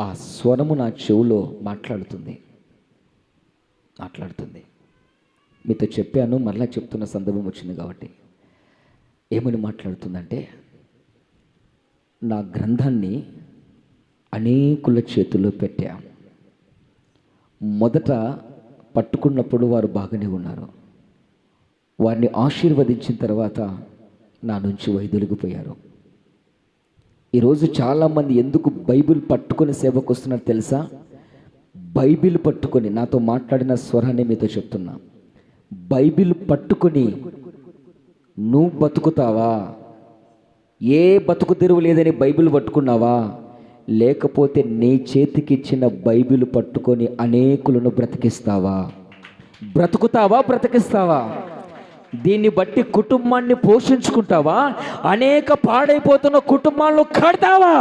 ఆ స్వరము నా చెవులో మాట్లాడుతుంది. మాట్లాడుతుంది. మీతో చెప్పాను మరలా చెప్తున్న సందర్భం వచ్చింది కాబట్టి. ఏమని మాట్లాడుతుందంటే నా గ్రంథాన్ని అనేకుల చేతుల్లో పెట్టా. మొదట పట్టుకున్నప్పుడు వారు బాగానే ఉన్నారు. వారిని ఆశీర్వదించిన తర్వాత నా నుంచి వైదొలిగిపోయారు. ఈరోజు చాలామంది ఎందుకు బైబిల్ పట్టుకొని సేవకు వస్తున్నారు తెలుసా? బైబిల్ పట్టుకొని నాతో మాట్లాడిన స్వరాన్ని మీతో చెప్తున్నా. బైబిల్ పట్టుకొని నువ్వు బతుకుతావా? ఏ బతుకు తెరువు లేదని బైబిల్ పట్టుకున్నావా? లేకపోతే నీ చేతికి ఇచ్చిన బైబిల్ పట్టుకొని అనేకులను బ్రతికిస్తావా? బ్రతుకుతావా? బ్రతికిస్తావా? దీన్ని బట్టి కుటుంబాన్ని పోషించుకుంటావా? అనేక పాడైపోతున్న కుటుంబాలను కడతావా?